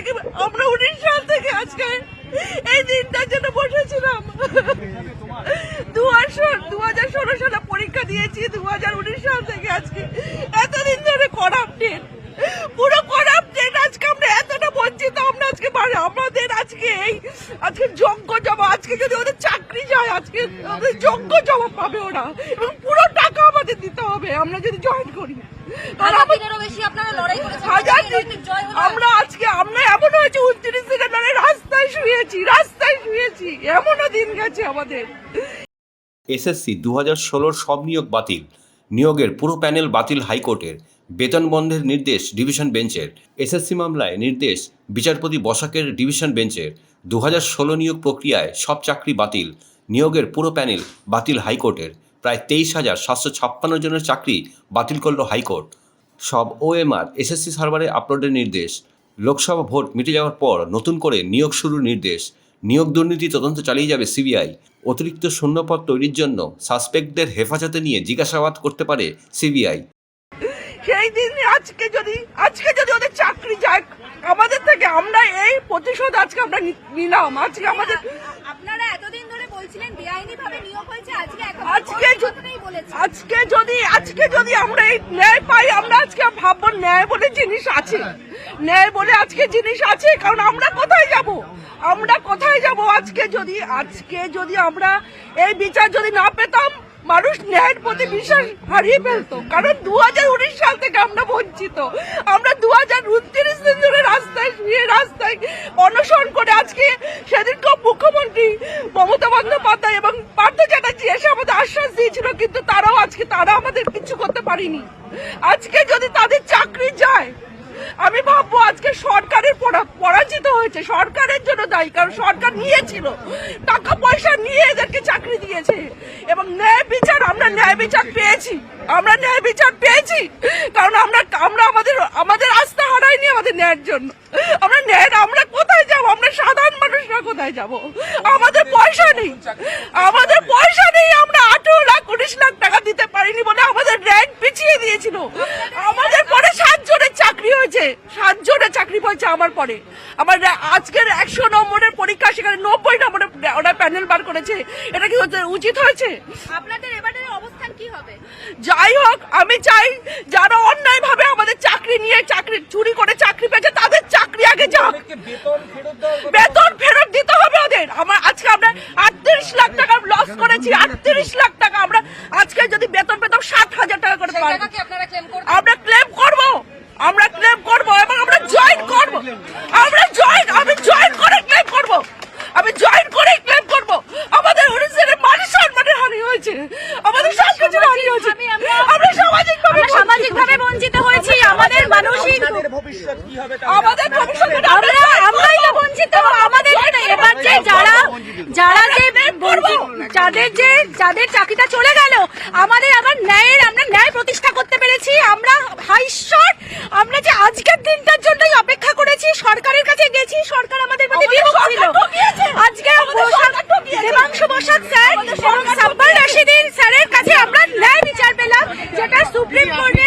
থেকে আমরা উনিশ সাল থেকে আজকে এই দিনটার জন্য বসেছিলাম। দু হাজার ষোলো সালে পরীক্ষা দিয়েছি দু হাজার উনিশ সাল থেকে আজকে এতদিন ধরে করাপ্টেড পুরো করাপ্টেড আজকে আমরা এতটা বঞ্চিত আমরা আজকে আমাদের আজকে এই আজকে যোগ্য জমা আজকে যদি ওদের চাকরি যায় আজকে ওদের যোগ্য জমা পাবে ওরা। এবং পুরো টাকা আমাদের দিতে হবে আমরা যদি জয়েন করি। আর হাজার আমাদের বেশি আপনারা লড়াই করেছেন হাজার আজকে এরকম জয় হলো। আমরা আজকে আমরা এমন হয়েছে উনত্রিশ দিনে মানে রাস্তায় শুয়েছি রাস্তায় শুয়েছি এমনও দিন গেছে আমাদের এসএসসি দু হাজার ষোলোর সব নিয়োগ বাতিল। নিয়োগের পুরো প্যানেল বাতিল হাইকোর্টের। বেতন বন্ধের নির্দেশ ডিভিশন বেঞ্চের। এসএসসি মামলায় নির্দেশ বিচারপতি বসাকের ডিভিশন বেঞ্চের। দু হাজার ষোলো নিয়োগ প্রক্রিয়ায় সব চাকরি বাতিল। নিয়োগের পুরো প্যানেল বাতিল হাইকোর্টের। প্রায় তেইশ হাজার সাতশো ছাপ্পান্ন জনের চাকরি বাতিল করল হাইকোর্ট। সব ওএমআর, এসএসসি সার্ভারে আপলোডের নির্দেশ। লোকসভা ভোট মিটে যাওয়ার পর নতুন করে নিয়োগ শুরুর নির্দেশ। নিয়োগ দুর্নীতি তদন্ত চালিয়ে যাবে সিবিআই। অতিরিক্ত শূন্যপদ তৈরির জন্য সাসপেক্টদের হেফাজতে নিয়ে জিজ্ঞাসাবাদ করতে পারে সিবিআই। সেই দিন আজকে যদি আজকে যদি ওদের চাকরি যায় আমাদের থেকে আমরা এই প্রতিশোধ আজকে আমরা নিলাম। আজকে আমাদের আপনারা এতদিন ধরে বলছিলেন বেআইনি ভাবে নিয়োগ হয়েছে আজকে আজকে আজকে যদি আজকে যদি আমরা এই ন্যায় পাই আমরা আজকে ভাববো ন্যায় বলে জিনিস আছে। ন্যায় বলে আজকে জিনিস আছে, কারণ আমরা কোথায় যাব? আমরা কোথায় যাব আজকে যদি আজকে যদি আমরা এই বিচার যদি না পেতাম, মানুষ ন্যায়ের প্রতি বিশ্বাস হারিয়ে ফেলতো। কারণ দু হাজার উনিশ সাল থেকে আমরা বঞ্চিত। আমরা দু হাজার উনত্রিশ দিন ধরে রাস্তায় শুয়ে, রাস্তায় অনশন করে আজকে সেদিনকে মুখ্যমন্ত্রী মমতা বন্দ্যোপাধ্যায় এবং পার্থ চ্যাটার্জি এসে আমাদের আশ্বাস দিয়েছিল, কিন্তু তারাও আজকে, তারা আমাদের কিছু করতে পারিনি। আজকে যদি তাদের চাকরি যায় আমি ভাববো আজকে সরকারের পরাজিত হয়েছে, সরকারের জন্য দায়ী, কারণ সরকার নিয়েছিল। টাকা পয়সা নিয়ে এদেরকে চাকরি দিয়েছে। এবং ন্যায় বিচার, আমরা ন্যায় বিচার পেয়েছি। আমরা ন্যায় বিচার পেয়েছি। কারণ আমরা আমরা আমাদের আমাদের আস্থা হারাইনি আমাদের ন্যায়ের জন্য। আমরা ন্যায় আমরা কোথায় যাব? আমরা সাধারণ মানুষরা কোথায় যাব? আমাদের পয়সা নেই। আমাদের পয়সা নেই, আমরা আঠেরো লাখ টাকা দিতে পারিনি বলে আমাদের র্যাঙ্ক পিছিয়ে দিয়েছিল আমাদের পরে সাতজনের চাকরি হয়েছে সাতজনের চাকরি হয়েছে আমার পরে। আমার আজকের একশো নম্বরের পরীক্ষা সেখানে নব্বই নম্বরের ওরা প্যানেল বার করেছে। এটা কি উচিত হয়েছে? আপনাদের এবারের অবস্থান কি হবে? যাই হোক আমি চাই যারা অন্যায় ভাবে আমাদের চাকরি নিয়ে চাকরি চুরি করে চাকরি পেয়েছে তাদের চাকরি আগে যাক বেতন ফেরত দিতে হবে ওদের আমার আজকে আমরা আটত্রিশ লাখ টাকা লস করেছি আটত্রিশ লাখ টাকা আমরা আজকে যদি বেতন পেতাম ষাট হাজার টাকা করে সেই পারব টাকা কি আপনারা ক্লেম করবেন আমরা ক্লেম করব আমরা ক্লেম করব এবং আমরা জয়েন করব আমরা জয়েন আমি জয়েন করে ক্লেম করব আমি জয়েন করে ক্লেম করব আমাদের অনুষ্ঠানে মান সম্মানের হানি হয়েছে আমাদের সব কিছু হানি হয়েছে আমরা সামাজিক ভাবে সামাজিক ভাবে বঞ্চিত হয়েছি আমাদের মানসিক আপনাদের ভবিষ্যৎ কি হবে আমাদের ভবিষ্যতে আমরা আমরাই তো বঞ্চিত আমাদের এবার যে যারা যারা যে যাদের যে যাদের চাকরিটা চলে গেল আমাদের আবার ন্যায়ের আমরা ন্যায় প্রতিষ্ঠা করতে পেরেছি। আমরা হাইশ্বর আমরা যে আজকের দিনটার জন্যই অপেক্ষা করেছি সরকারের কাছে গেছি সরকার আমাদের প্রতি বিমুখ ছিল। আজকে দেবাংশু বসাক যেটা সুপ্রিম কোর্টের